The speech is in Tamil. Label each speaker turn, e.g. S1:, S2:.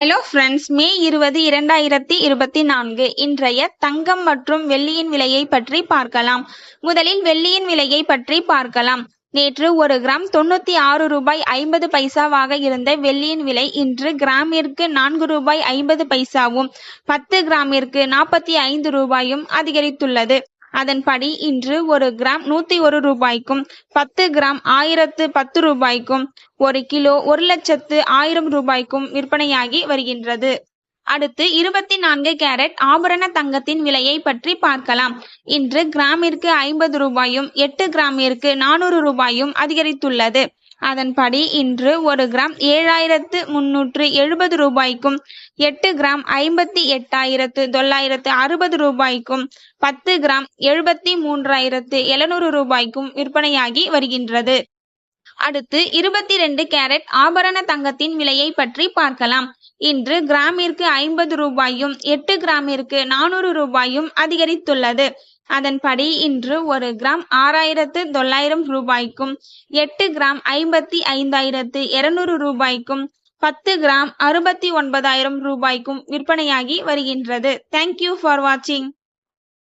S1: ஹலோ ஃப்ரெண்ட்ஸ் மே இருபது இரண்டாயிரத்தி இருபத்தி நான்கு. இன்றைய தங்கம் மற்றும் வெள்ளியின் விலையை பற்றி பார்க்கலாம். முதலில் வெள்ளியின் விலையை பற்றி பார்க்கலாம். நேற்று ஒரு கிராம் தொண்ணூத்தி ஆறு ரூபாய் ஐம்பது பைசாவாக இருந்த வெள்ளியின் விலை இன்று கிராமிற்கு நான்கு ரூபாய் ஐம்பது பைசாவும் பத்து கிராமிற்கு நாற்பத்தி ஐந்து ரூபாயும் அதிகரித்துள்ளது. அதன்படி இன்று ஒரு கிராம் நூத்தி ஒரு ரூபாய்க்கும் பத்து கிராம் ஆயிரத்து பத்து ரூபாய்க்கும் ஒரு கிலோ ஒரு லட்சத்து ஆயிரம் ரூபாய்க்கும் விற்பனையாகி வருகின்றது. அடுத்து இருபத்தி நான்கு கேரட் ஆபரண தங்கத்தின் விலையை பற்றி பார்க்கலாம். இன்று கிராமிற்கு ஐம்பது ரூபாயும் எட்டு கிராமிற்கு நானூறு ரூபாயும் அதிகரித்துள்ளது. அதன்படி இன்று ஒரு கிராம் ஏழாயிரத்து முன்னூற்று எழுபது ரூபாய்க்கும் எட்டு கிராம் ஐம்பத்தி எட்டாயிரத்து தொள்ளாயிரத்து அறுபது ரூபாய்க்கும் பத்து கிராம் எழுபத்தி மூன்றாயிரத்து எழுநூறு ரூபாய்க்கும் விற்பனையாகி வருகின்றது. அடுத்து இருபத்தி ரெண்டு கேரட் ஆபரண தங்கத்தின் விலையை பற்றி பார்க்கலாம். இன்று கிராமிற்கு ஐம்பது ரூபாயும் எட்டு கிராமிற்கு நானூறு ரூபாயும் அதிகரித்துள்ளது. அதன்படி இன்று ஒரு கிராம் ஆறாயிரத்து தொள்ளாயிரம் ரூபாய்க்கும் எட்டு கிராம் ஐம்பத்தி ஐந்தாயிரத்து இருநூறு ரூபாய்க்கும் பத்து கிராம் அறுபத்தி ஒன்பதாயிரம் ரூபாய்க்கும் விற்பனையாகி வருகின்றது. தேங்க்யூ ஃபார் வாட்சிங்